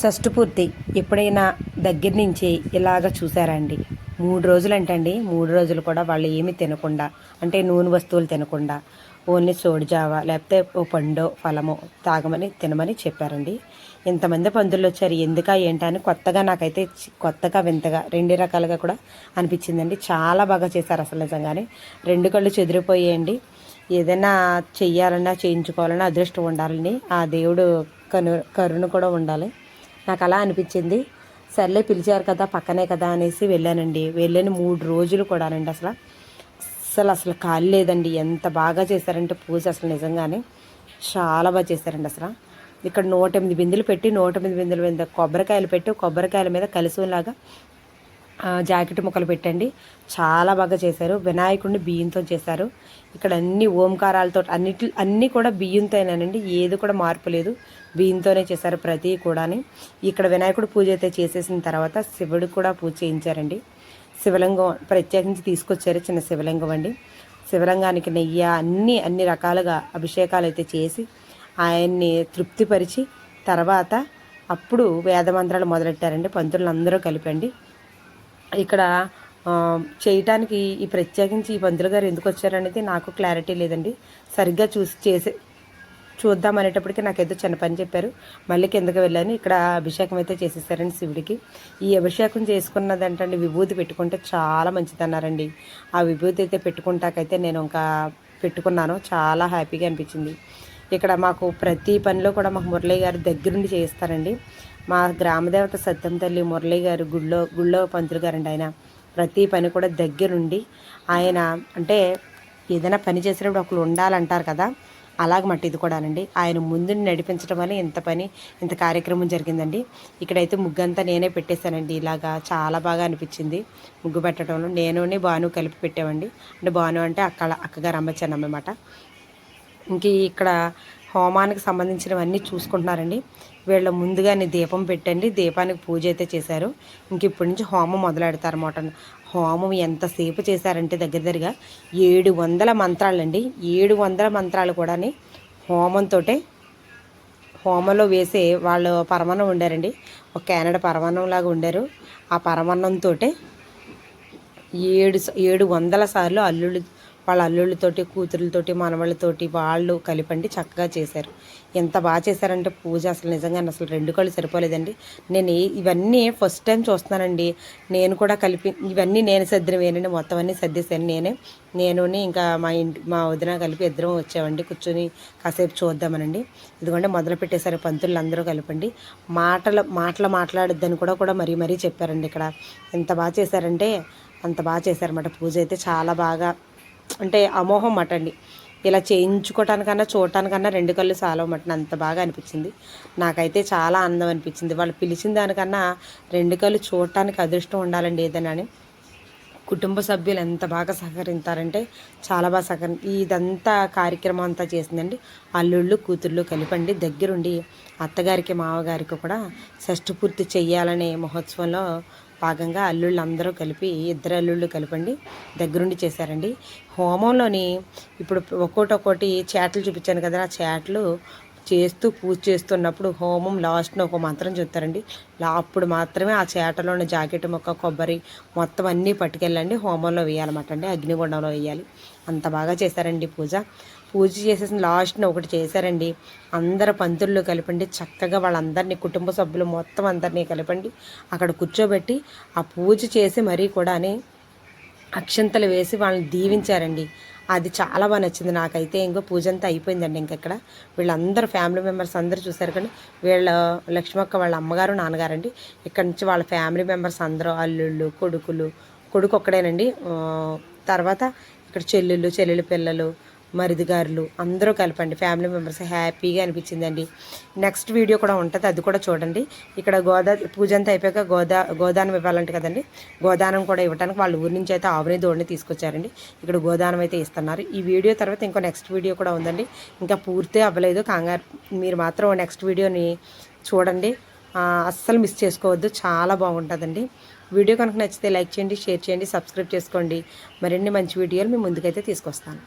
షష్ఠపూర్తి ఎప్పుడైనా దగ్గర నుంచి ఇలాగ చూసారండి మూడు రోజులు అంటండి మూడు రోజులు కూడా వాళ్ళు ఏమీ తినకుండా అంటే నూనె వస్తువులు తినకుండా ఓన్లీ సోడిజావా లేకపోతే ఓ పండో ఫలమో తాగమని తినమని చెప్పారండి. ఇంతమంది పందులు వచ్చారు. ఎందుకా ఏంటని కొత్తగా నాకైతే కొత్తగా వింతగా రెండు రకాలుగా కూడా అనిపించిందండి. చాలా బాగా చేశారు అసలు నిజంగానే. రెండు కళ్ళు చెదిరిపోయాయండి. ఏదైనా చెయ్యాలన్నా చేయించుకోవాలన్నా అదృష్టం ఉండాలని ఆ దేవుడు కను కరుణ కూడా ఉండాలి. నాకు అలా అనిపించింది. సర్లే పిలిచారు కదా పక్కనే కదా అనేసి వెళ్ళానండి. వెళ్ళిన మూడు రోజులు కూడానండి అసలు. అసలు అసలు ఖాళీ లేదండి. ఎంత బాగా చేశారంటే పూజ అసలు నిజంగానే. చాలా బాగా చేశారండి అసలు. ఇక్కడ నూట ఎనిమిది బిందులు పెట్టి నూట ఎనిమిది బిందుల మీద కొబ్బరికాయలు పెట్టి కొబ్బరికాయల మీద కలిసేలాగా జాకెట్ ముక్కలు పెట్టండి. చాలా బాగా చేశారు. వినాయకుడిని బియ్యంతో చేశారు. ఇక్కడ అన్ని ఓంకారాలతో అన్నిటి అన్నీ కూడా బియ్యంతోనేనండి. ఏది కూడా మార్పు లేదు. బియ్యంతోనే చేశారు ప్రతి కూడాని. ఇక్కడ వినాయకుడు పూజ అయితే చేసేసిన తర్వాత శివుడికి కూడా పూజ చేయించారండి. శివలింగం ప్రత్యేకించి తీసుకొచ్చారు చిన్న శివలింగం అండి. శివలింగానికి నెయ్యి అన్ని అన్ని రకాలుగా అభిషేకాలు అయితే చేసి ఆయన్ని తృప్తిపరిచి తర్వాత అప్పుడు వేదమంత్రాలు మొదలెట్టారండి. పంతులందరూ కలిపండి. ఇక్కడ చేయటానికి ఈ ప్రత్యేకించి ఈ పంతులు గారు ఎందుకు వచ్చారనేది నాకు క్లారిటీ లేదండి. సరిగ్గా చూసి చేసే చూద్దాం అనేటప్పటికి నాకు ఏదో చిన్న పని చెప్పారు. మళ్ళీ కిందకి వెళ్ళాను. ఇక్కడ అభిషేకం అయితే చేసేసారండి శివుడికి. ఈ అభిషేకం చేసుకున్నదంటండి విభూతి పెట్టుకుంటే చాలా మంచిదన్నారండి. ఆ విభూతి అయితే పెట్టుకుంటాకైతే నేను ఇంకా పెట్టుకున్నాను. చాలా హ్యాపీగా అనిపించింది. ఇక్కడ మాకు ప్రతి పనిలో కూడా మాకు మురళి గారు దగ్గరుండి చేయిస్తారండి మా గ్రామదేవత సత్యం తల్లి మురళి గారు గుళ్ళో గుళ్ళో పంతులు గారండి ఆయన. ప్రతి పని కూడా దగ్గరుండి ఆయన అంటే ఏదైనా పని చేసినప్పుడు ఒకరు ఉండాలంటారు కదా అలాగ మట్టి ఇది కూడానండి. ఆయన ముందు నడిపించడం వల్ల ఇంత పని ఇంత కార్యక్రమం జరిగిందండి. ఇక్కడైతే ముగ్గు అంతా నేనే పెట్టేశానండి. ఇలాగా చాలా బాగా అనిపించింది ముగ్గు పెట్టడంలో. నేను బాను కలిపి పెట్టామండి. అంటే బాను అంటే అక్క అక్కగారు అమ్మచ్చాను అన్నమాట. ఇంక ఇక్కడ హోమానికి సంబంధించినవన్నీ చూసుకుంటున్నారండి. వీళ్ళ ముందుగానే దీపం పెట్టండి. దీపానికి పూజ అయితే చేశారు. ఇంక ఇప్పటి నుంచి హోమం మొదలెడతారు అన్నమాట. హోమం ఎంతసేపు చేశారంటే దగ్గర దగ్గరగా ఏడు వందల మంత్రాలండి. ఏడు వందల మంత్రాలు కూడాని హోమంతో హోమంలో వేసే వాళ్ళు పరమాన్నం ఉండారండి ఒక కెనడా పరమాన్నం లాగా ఉండారు ఆ పరమాన్నంతో ఏడు ఏడు వందల సార్లు అల్లుళ్ళు వాళ్ళ అల్లుళ్ళతోటి కూతురులతోటి మనవాళ్ళతోటి వాళ్ళు కలిపండి చక్కగా చేశారు. ఎంత బాగా చేశారంటే పూజ అసలు నిజంగా అసలు రెండు కళ్ళు సరిపోలేదండి. నేను ఇవన్నీ ఫస్ట్ టైం చూస్తున్నానండి. నేను కూడా కలిపి ఇవన్నీ నేను సర్దినవేనండి. మొత్తం అన్నీ సర్దేశాను నేనే. నేను ఇంకా మా ఇంటి మా వదిన కలిపి ఇద్దరం వచ్చామండి. కూర్చొని కాసేపు చూద్దామనండి. ఇదిగోండి మొదలు పెట్టేశారు పంతులు అందరూ కలిపండి. మాటలు మాటలు మాట్లాడొద్దని కూడా కూడా మరీ మరీ చెప్పారండి ఇక్కడ. ఎంత బాగా చేశారంటే అంత బాగా చేశారన్నమాట. పూజ అయితే చాలా బాగా అంటే అమోహం మాట అండి ఇలా చేయించుకోవటానికన్నా చూడటానికన్నా రెండు కళ్ళు సాలవ మటన్ అంత బాగా అనిపించింది. నాకైతే చాలా ఆనందం అనిపించింది. వాళ్ళు పిలిచిన దానికన్నా రెండు కళ్ళు చూడటానికి అదృష్టం ఉండాలండి ఏదైనా అని. కుటుంబ సభ్యులు ఎంత బాగా సహకరించారంటే చాలా బాగా సహకరి ఇదంతా కార్యక్రమం అంతా చేసిందండి. అల్లుళ్ళు కూతుళ్ళు కలిపండి. దగ్గరుండి అత్తగారికి మామగారికి కూడా షష్ఠపూర్తి చెయ్యాలనే మహోత్సవంలో భాగంగా అల్లుళ్ళు అందరూ కలిపి ఇద్దరు అల్లుళ్ళు కలిపండి దగ్గరుండి చేశారండి. హోమంలోని ఇప్పుడు ఒక్కోటి చేటలు చూపించాను కదా ఆ చేటలు చేస్తూ పూజ చేస్తున్నప్పుడు హోమం లాస్ట్ను ఒక మంత్రం చెప్తారండి. లా అప్పుడు మాత్రమే ఆ చేటలో ఉన్న జాకెట్ మొక్క కొబ్బరి మొత్తం అన్నీ పట్టుకెళ్ళండి హోమంలో వేయాలన్నమాట అండి. అగ్నిగుండంలో వేయాలి. అంత బాగా చేశారండి పూజ. పూజ చేసేసిన లాస్ట్న ఒకటి చేశారండి. అందరు పంతుల్లో కలిపండి చక్కగా వాళ్ళందరినీ కుటుంబ సభ్యులు మొత్తం అందరినీ కలిపండి అక్కడ కూర్చోబెట్టి ఆ పూజ చేసి మరీ కూడాని అక్షంతలు వేసి వాళ్ళని దీవించారండి. అది చాలా బాగా నచ్చింది నాకైతే. ఇంకో పూజ అంతా అయిపోయిందండి ఇంకెక్కడ. వీళ్ళందరూ ఫ్యామిలీ మెంబర్స్ అందరూ చూశారు కానీ వీళ్ళ లక్ష్మక్క వాళ్ళ అమ్మగారు నాన్నగారండి. ఇక్కడ నుంచి వాళ్ళ ఫ్యామిలీ మెంబర్స్ అందరూ అల్లుళ్ళు కొడుకులు కొడుకు ఒక్కడేనండి. తర్వాత ఇక్కడ చెల్లెళ్ళు చెల్లెలు పిల్లలు మరిదిగారులు అందరూ కలపండి. ఫ్యామిలీ మెంబర్స్ హ్యాపీగా అనిపించిందండి. నెక్స్ట్ వీడియో కూడా ఉంటుంది అది కూడా చూడండి. ఇక్కడ గోదా పూజ అంతా అయిపోయాక గోదా గోదానం ఇవ్వాలంట కదండి. గోదానం కూడా ఇవ్వడానికి వాళ్ళ ఊరి నుంచి అయితే ఆవుని దోడిని తీసుకొచ్చారండి. ఇక్కడ గోదానం అయితే ఇస్తున్నారు. ఈ వీడియో తర్వాత ఇంకో నెక్స్ట్ వీడియో కూడా ఉందండి. ఇంకా పూర్తి అవ్వలేదు. కంగారు మీరు మాత్రం నెక్స్ట్ వీడియోని చూడండి. అస్సలు మిస్ చేసుకోవద్దు. చాలా బాగుంటుందండి. వీడియో కనుక నచ్చితే లైక్ చేయండి షేర్ చేయండి సబ్స్క్రైబ్ చేసుకోండి. మరిన్ని మంచి వీడియోలు మీ ముందుకైతే తీసుకొస్తాను.